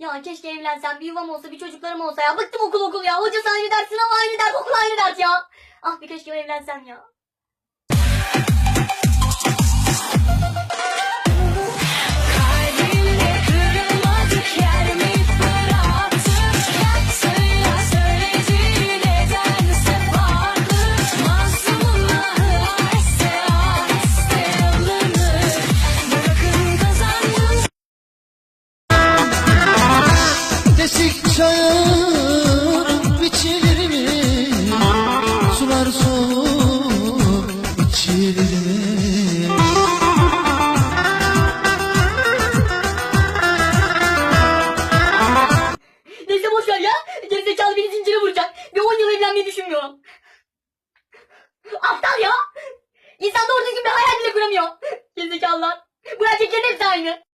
Ya keşke evlensem, bir yuvam olsa, bir çocuklarım olsa ya. Bıktım okul okul ya. Hocası aynı ders, sınav aynı ders, okul aynı ders ya. Ah bir keşke evlensem ya. çağırıp biçilir mi? Sular soğur içilir mi? Neyse boşver ya. Gerizekalı beni zincire vuracak. Ve 10 yıl evlenmeyi düşünmüyorum. Aptal ya. İnsan doğru düzgün bir hayal bile kuramıyor. Gerizekalılar. Bu erkeklerin hepsi aynı.